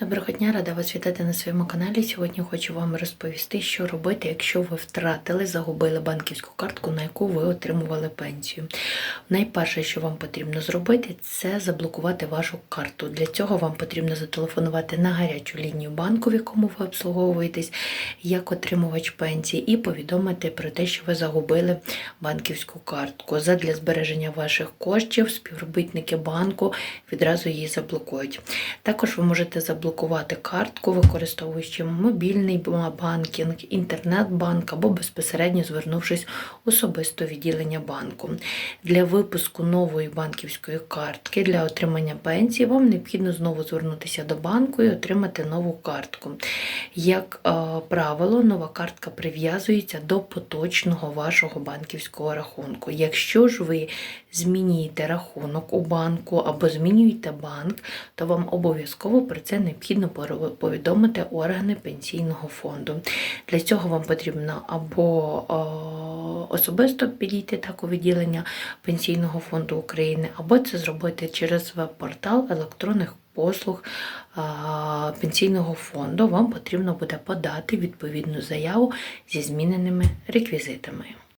Доброго дня, рада вас вітати на своєму каналі. Сьогодні хочу вам розповісти, що робити, якщо ви втратили, загубили банківську картку, на яку ви отримували пенсію. Найперше, що вам потрібно зробити, це заблокувати вашу карту. Для цього вам потрібно зателефонувати на гарячу лінію банку, в якому ви обслуговуєтесь, як отримувач пенсії, і повідомити про те, що ви загубили банківську картку. Задля збереження ваших коштів співробітники банку відразу її заблокують. Також ви можете заблокувати картку, використовуючи мобільний банкінг, інтернет-банк або безпосередньо звернувшись особисто в відділення банку. Для випуску нової банківської картки для отримання пенсії вам необхідно знову звернутися до банку і отримати нову картку. Як е, правило, нова картка прив'язується до поточного вашого банківського рахунку. Якщо ж ви змінюєте рахунок у банку або змінюєте банк, то вам обов'язково про це необхідно поро- повідомити органи пенсійного фонду. Для цього вам потрібно або особисто підійти так у відділення Пенсійного фонду України, або це зробити через веб-портал електронних послуг пенсійного фонду. Вам потрібно буде подати відповідну заяву зі зміненими реквізитами.